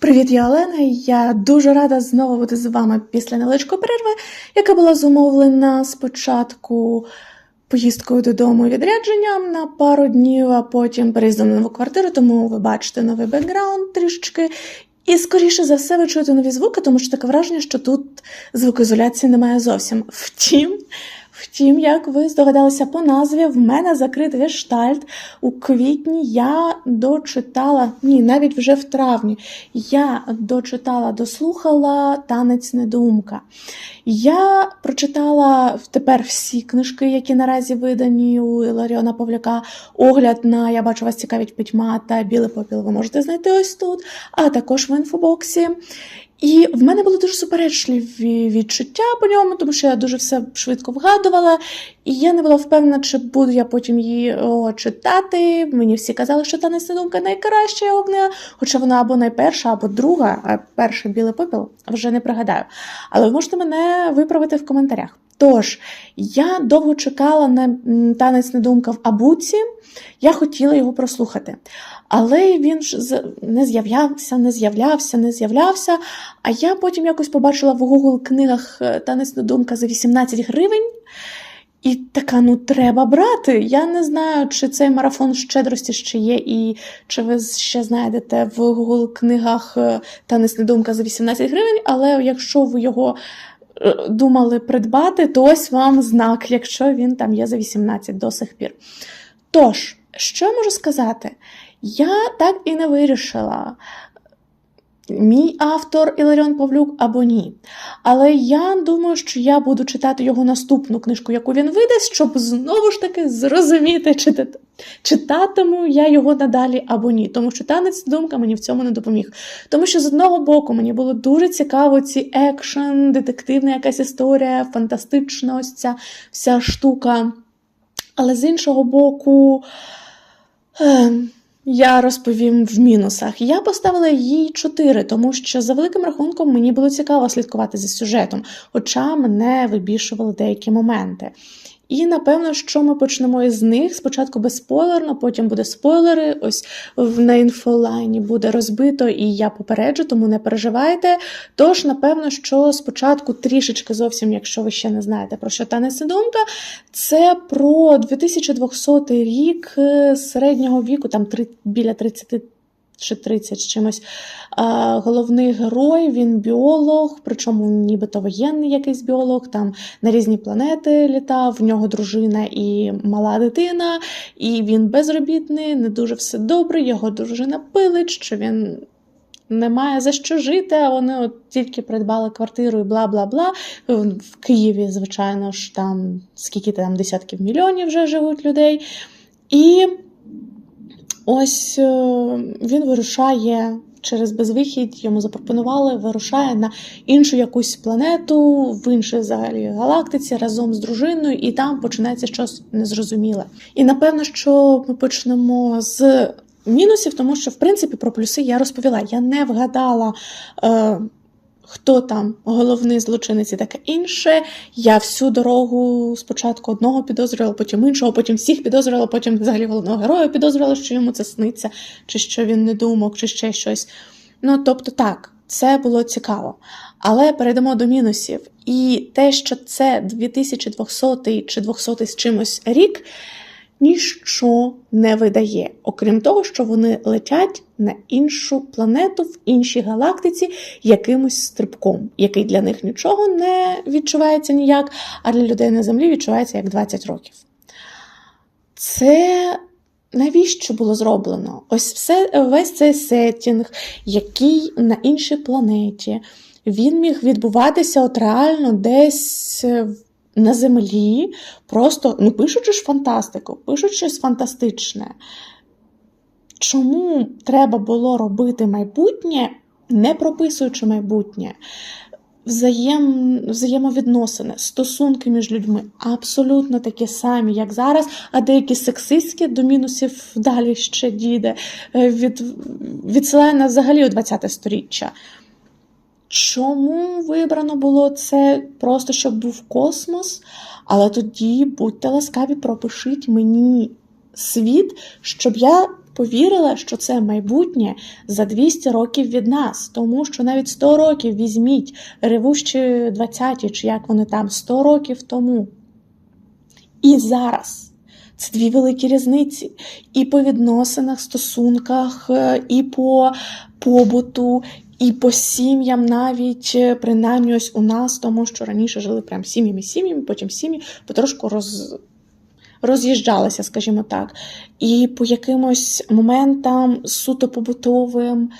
Привіт, я Олена. Я дуже рада знову бути з вами після невеличкої перерви, яка була зумовлена спочатку поїздкою додому і відрядженням на пару днів, а потім переїздом на нову квартиру, тому ви бачите новий бекграунд трішечки. І скоріше за все ви чуєте нові звуки, тому що таке враження, що тут звукоізоляції немає зовсім. Втім, втім, як ви здогадалися по назві, в мене закритий гештальт. У квітні я дочитала, ні, навіть вже в травні, я дочитала, дослухала танець недумка. Я прочитала тепер всі книжки, які наразі видані у Іларіона Павляка. Огляд на Я бачу вас цікавить пітьма та білий попіл ви можете знайти ось тут, а також в інфобоксі. І в мене були дуже суперечливі відчуття по ньому, тому що я дуже все швидко вгадувала, і я не була впевнена, чи буду я потім її о, читати. Мені всі казали, що та думка найкраща його книга, хоча вона або найперша, або друга, а перший білий попіл вже не пригадаю. Але ви можете мене виправити в коментарях. Тож, я довго чекала на танець недумка в Абуці, я хотіла його прослухати. Але він ж не з'являвся, не з'являвся, не з'являвся. А я потім якось побачила в Google книгах е, танець недумка за 18 гривень. І така, ну треба брати. Я не знаю, чи цей марафон щедрості ще є, і чи ви ще знайдете в Google книгах е, танець недумка за 18 гривень, але якщо ви його думали придбати, то ось вам знак, якщо він там є за 18 до сих пір. Тож, що я можу сказати? Я так і не вирішила, мій автор Іларіон Павлюк або ні. Але я думаю, що я буду читати його наступну книжку, яку він видасть, щоб знову ж таки зрозуміти, чи читатиму я його надалі або ні. Тому що танець думка мені в цьому не допоміг. Тому що з одного боку мені було дуже цікаво ці екшен, детективна якась історія, фантастична ця вся штука. Але з іншого боку. ем, я розповім в мінусах. Я поставила їй 4, тому що за великим рахунком мені було цікаво слідкувати за сюжетом, хоча мене вибішували деякі моменти. І напевно, що ми почнемо із них. Спочатку безспойлерно, потім буде спойлери. Ось на інфолайні буде розбито, і я попереджу, тому не переживайте. Тож, напевно, що спочатку трішечки зовсім, якщо ви ще не знаєте про що танець думка, це про 2200 рік е, середнього віку, там біля 30 чи 30 з чимось. Головний герой, він біолог, причому нібито воєнний якийсь біолог, там на різні планети літав, в нього дружина і мала дитина, і він безробітний, не дуже все добре, його дружина пилить, що він. Не має за що жити, а вони от тільки придбали квартиру і бла бла бла. В Києві, звичайно ж, там скільки там десятків мільйонів вже живуть людей. І ось е, він вирушає через безвихідь, йому запропонували, вирушає на іншу якусь планету, в іншій взагалі галактиці разом з дружиною, і там починається щось незрозуміле. І напевно, що ми почнемо з мінусів, тому що в принципі про плюси я розповіла. Я не вгадала. Е, Хто там головний злочинець і таке інше. Я всю дорогу спочатку одного підозрювала, потім іншого, потім всіх підозрювала, потім взагалі головного героя підозрювала, що йому це сниться, чи що він не думав, чи ще щось. Ну, тобто, так, це було цікаво. Але перейдемо до мінусів. І те, що це 2200 чи 200 з чимось рік, ніщо не видає, окрім того, що вони летять на іншу планету в іншій галактиці якимось стрибком, який для них нічого не відчувається ніяк, а для людей на землі відчувається як 20 років. Це навіщо було зроблено? Ось все, весь цей сеттінг, який на іншій планеті, він міг відбуватися от реально десь на землі, просто ну, пишучи ж фантастику, пишуть щось фантастичне. Чому треба було робити майбутнє, не прописуючи майбутнє? Взаєм, взаємовідносини, стосунки між людьми абсолютно такі самі, як зараз, а деякі сексистські до мінусів далі ще дійде, е, від, відсилає нас взагалі у 20 сторіччя. Чому вибрано було це просто щоб був космос? Але тоді будьте ласкаві, пропишіть мені світ, щоб я повірила, що це майбутнє за 200 років від нас, тому що навіть 100 років візьміть, ревущі 20-ті, чи як вони там, 100 років тому. І зараз. Це дві великі різниці. І по відносинах, стосунках, е, і по побуту, і по сім'ям навіть, е, принаймні ось у нас, тому що раніше жили прям сім'ями, сім'ями, потім сім'ї потрошку роз... роз'їжджалися, скажімо так. І по якимось моментам суто побутовим,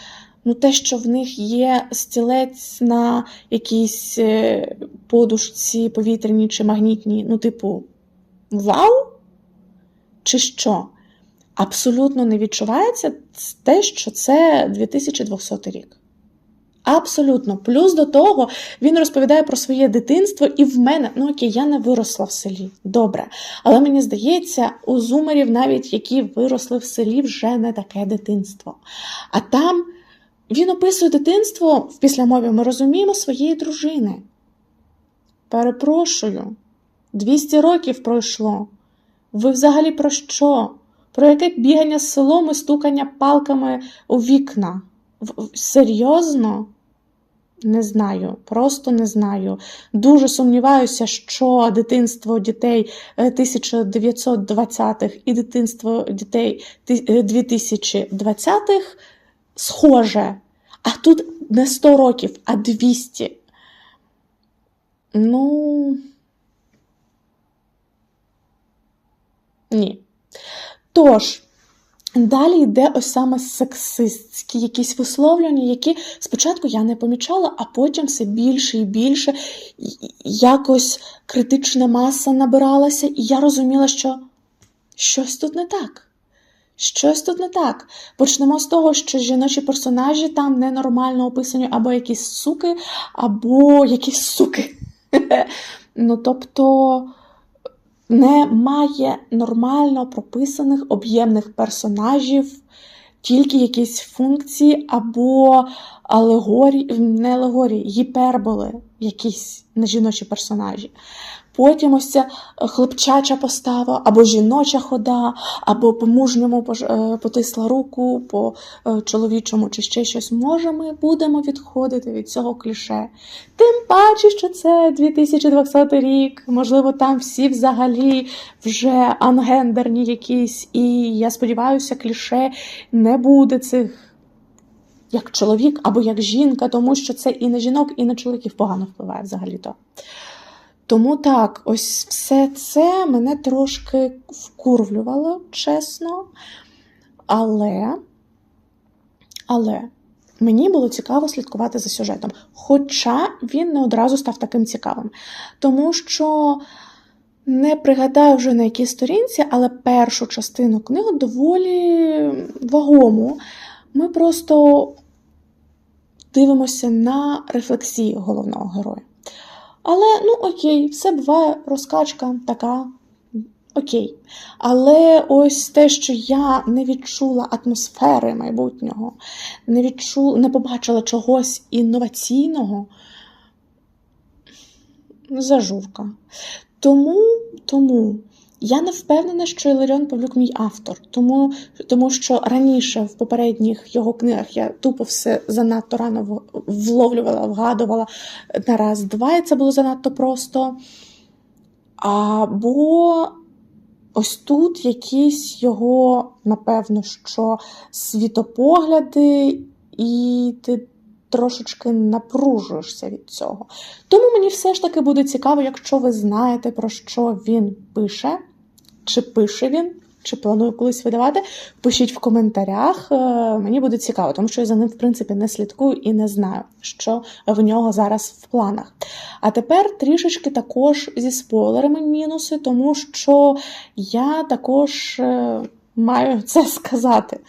ну те, що в них є стілець на якійсь е, подушці повітряній чи магнітній, ну, типу, вау? Чи що? Абсолютно не відчувається те, що це 2200 рік. Абсолютно. Плюс до того він розповідає про своє дитинство, і в мене, ну окей, я не виросла в селі. Добре. Але мені здається, у зумерів, навіть які виросли в селі, вже не таке дитинство. А там він описує дитинство в післямові, ми розуміємо своєї дружини. Перепрошую, 200 років пройшло. Ви взагалі про що? Про яке бігання з селом і стукання палками у вікна? В- Серйозно? Не знаю, просто не знаю. Дуже сумніваюся, що дитинство дітей е, 1920-х і дитинство дітей е, 2020-х схоже. А тут не 100 років, а 200. Ну. Ні. Тож, далі йде ось саме сексистські якісь висловлювання, які спочатку я не помічала, а потім все більше і більше якось критична маса набиралася, і я розуміла, що щось тут не так. Щось тут не так. Почнемо з того, що жіночі персонажі там ненормально описані або якісь суки, або якісь суки. Ну, тобто немає нормально прописаних об'ємних персонажів, тільки якісь функції або алегорії, не алегорії, гіперболи, якісь на жіночі персонажі. Потім ось ця е, хлопчача постава, або жіноча хода, або по-мужньому е, потисла руку, по е, чоловічому чи ще щось. Може, ми будемо відходити від цього кліше. Тим паче, що це 2020 рік, можливо, там всі взагалі вже ангендерні якісь, і я сподіваюся, кліше не буде цих. Як чоловік або як жінка, тому що це і на жінок, і на чоловіків погано впливає взагалі-то. Тому так, ось все це мене трошки вкурвлювало, чесно. Але, але мені було цікаво слідкувати за сюжетом. Хоча він не одразу став таким цікавим. Тому що не пригадаю вже на якій сторінці, але першу частину книги доволі вагому. Ми просто дивимося на рефлексії головного героя. Але, ну окей, все буває, розкачка така. Окей. Але ось те, що я не відчула атмосфери майбутнього, не відчула, не побачила чогось інноваційного, зажурка. Тому, тому я не впевнена, що Іларіон Павлюк мій автор, тому, тому що раніше в попередніх його книгах я тупо все занадто рано вловлювала, вгадувала на раз-два, і це було занадто просто. Або ось тут якісь його, напевно, що світопогляди, і ти трошечки напружуєшся від цього. Тому мені все ж таки буде цікаво, якщо ви знаєте, про що він пише, чи пише він, чи планує колись видавати, пишіть в коментарях. Е, Мені буде цікаво, тому що я за ним, в принципі, не слідкую і не знаю, що в нього зараз в планах. А тепер трішечки також зі спойлерами мінуси, тому що я також е, маю це сказати.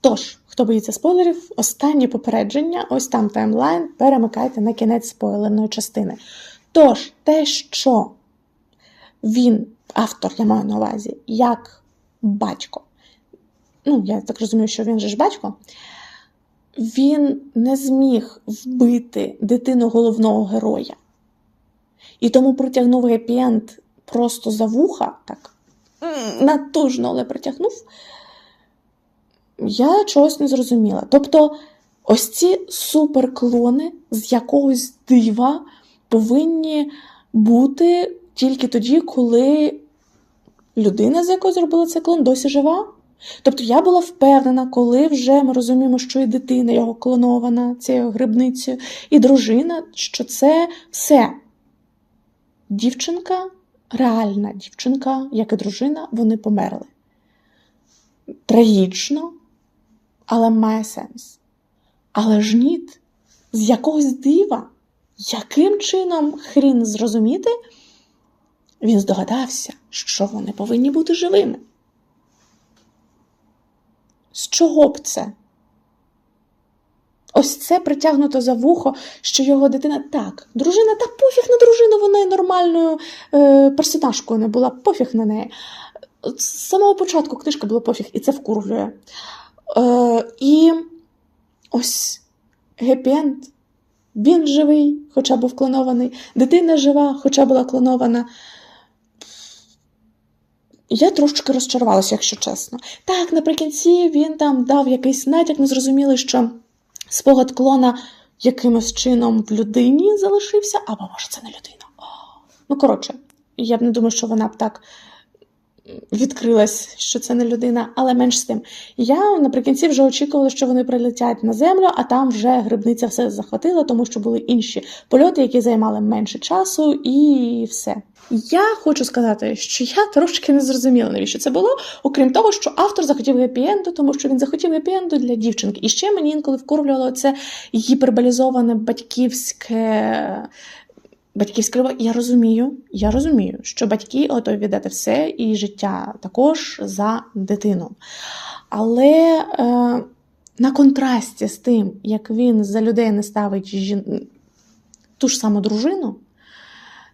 Тож, хто боїться спойлерів, останнє попередження, ось там таймлайн, перемикайте на кінець спойлерної частини. Тож, те, що він, автор, я маю на увазі, як батько, ну, я так розумію, що він же ж батько, він не зміг вбити дитину головного героя. І тому притягнув гепі-енд просто за вуха, так натужно, але притягнув. Я чогось не зрозуміла. Тобто, ось ці суперклони з якогось дива повинні бути тільки тоді, коли людина, з якої зробила цей клон, досі жива. Тобто я була впевнена, коли вже ми розуміємо, що і дитина його клонована цією грибницею, і дружина, що це все. Дівчинка, реальна дівчинка, як і дружина, вони померли. Трагічно, але має сенс. Але ж ні, з якогось дива, яким чином хрін зрозуміти, він здогадався, що вони повинні бути живими. З чого б це? Ось це притягнуто за вухо, що його дитина так, дружина, та пофіг на дружину, вона і нормальною е, персонажкою не була, пофіг на неї. З самого початку книжка була пофіг, і це вкурвлює. Е, і ось гепі-енд. Він живий, хоча був клонований, дитина жива, хоча була клонована. Я трошки розчарувалася, якщо чесно. Так, наприкінці він там дав якийсь натяк, ми зрозуміли, що спогад клона якимось чином в людині залишився, або може це не людина. О. Ну, коротше, я б не думаю, що вона б так відкрилась, що це не людина, але менш з тим. Я наприкінці вже очікувала, що вони прилетять на землю, а там вже грибниця все захватила, тому що були інші польоти, які займали менше часу, і все. Я хочу сказати, що я трошки не зрозуміла, навіщо це було, окрім того, що автор захотів гепі-енду, тому що він захотів гепі-енду для дівчинки. І ще мені інколи вкурвлювало це гіперболізоване батьківське. Батьківська любов, я розумію, я розумію, що батьки готові віддати все і життя також за дитину. Але е, на контрасті з тим, як він за людей не ставить жін... ту ж саму дружину,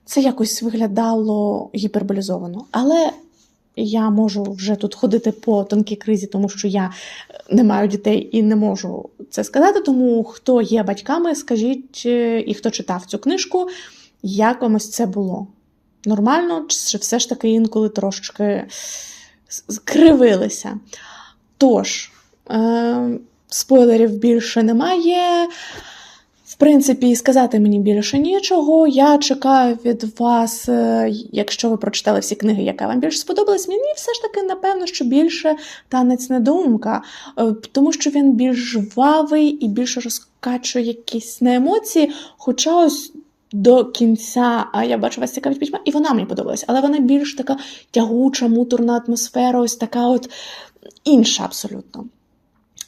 це якось виглядало гіперболізовано. Але я можу вже тут ходити по тонкій кризі, тому що я не маю дітей і не можу це сказати. Тому хто є батьками, скажіть, е, і хто читав цю книжку, як вам ось це було? Нормально, чи все ж таки інколи трошечки скривилися? Тож, е, спойлерів більше немає. В принципі, сказати мені більше нічого. Я чекаю від вас, е, якщо ви прочитали всі книги, яка вам більше сподобалась, мені все ж таки, напевно, що більше танець недоумка, е, тому що він більш жвавий і більше розкачує якісь на емоції. Хоча ось до кінця а я бачу вас цікавить пітьма, і вона мені подобалась, але вона більш така тягуча, муторна атмосфера, ось така от інша абсолютно.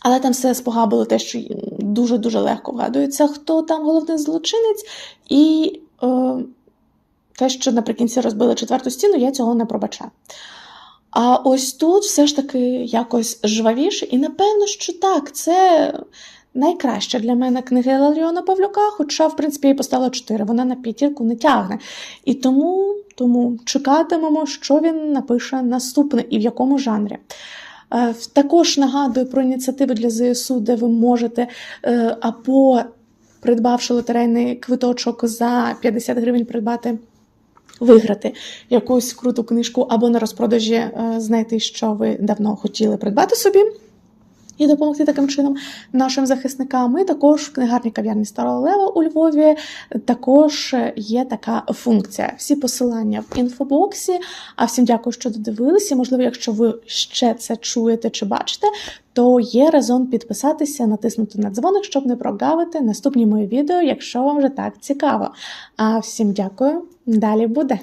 Але там все спогабило те, що дуже-дуже легко вгадується, хто там головний злочинець, і е, те, що наприкінці розбили четверту стіну, я цього не пробачаю. А ось тут все ж таки якось жвавіше, і напевно, що так, це найкраща для мене книга Ларіона Павлюка, хоча, в принципі, я їй поставила 4, вона на п'ятірку не тягне. І тому, тому чекатимемо, що він напише наступне і в якому жанрі. Е, Також нагадую про ініціативу для ЗСУ, де ви можете е, або придбавши лотерейний квиточок за 50 гривень, придбати. Виграти якусь круту книжку або на розпродажі е, знайти, що ви давно хотіли придбати собі і допомогти таким чином нашим захисникам. І також в книгарні кав'ярні Старого Лева у Львові також є така функція. Всі посилання в інфобоксі. А всім дякую, що додивилися. Можливо, якщо ви ще це чуєте чи бачите, то є резон підписатися, натиснути на дзвоник, щоб не прогавити наступні мої відео, якщо вам вже так цікаво. А всім дякую. Далі буде.